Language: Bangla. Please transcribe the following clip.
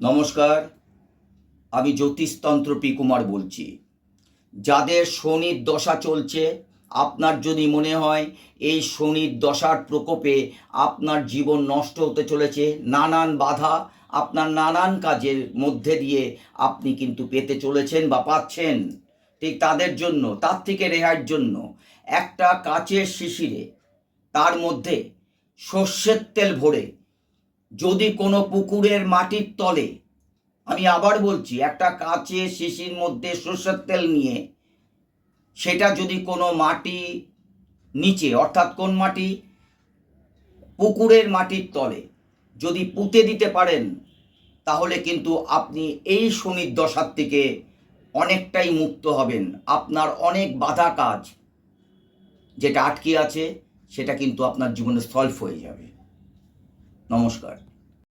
নমস্কার, আমি জ্যোতিষতন্ত্র পি কুমার বলছি। যাদের শনির দশা চলছে, আপনার যদি মনে হয় এই শনির দশার প্রকোপে আপনার জীবন নষ্ট হতে চলেছে, নানান বাধা আপনার নানান কাজের মধ্যে দিয়ে আপনি কিন্তু পেতে চলেছেন বা পাচ্ছেন। ঠিক তাদের জন্য, তার থেকে রেহাইয়ের জন্য একটা কাচের শিশিরে, তার মধ্যে সর্ষের তেল ভরে যদি কোনো পুকুরের মাটির তলে, আমি আবার বলছি, একটা কাচে শিশির মধ্যে সর্ষের তেল নিয়ে, সেটা যদি কোনো মাটি নিচে, অর্থাৎ কোন মাটি? পুকুরের মাটির তলে, যদি পুঁতে দিতে পারেন, তাহলে কিন্তু আপনি এই শনির দশার থেকে অনেকটাই মুক্ত হবেন। আপনার অনেক বাধা কাজ যেটা আটকে আছে, সেটা কিন্তু আপনার জীবনে সলভ হয়ে যাবে। নমস্কার।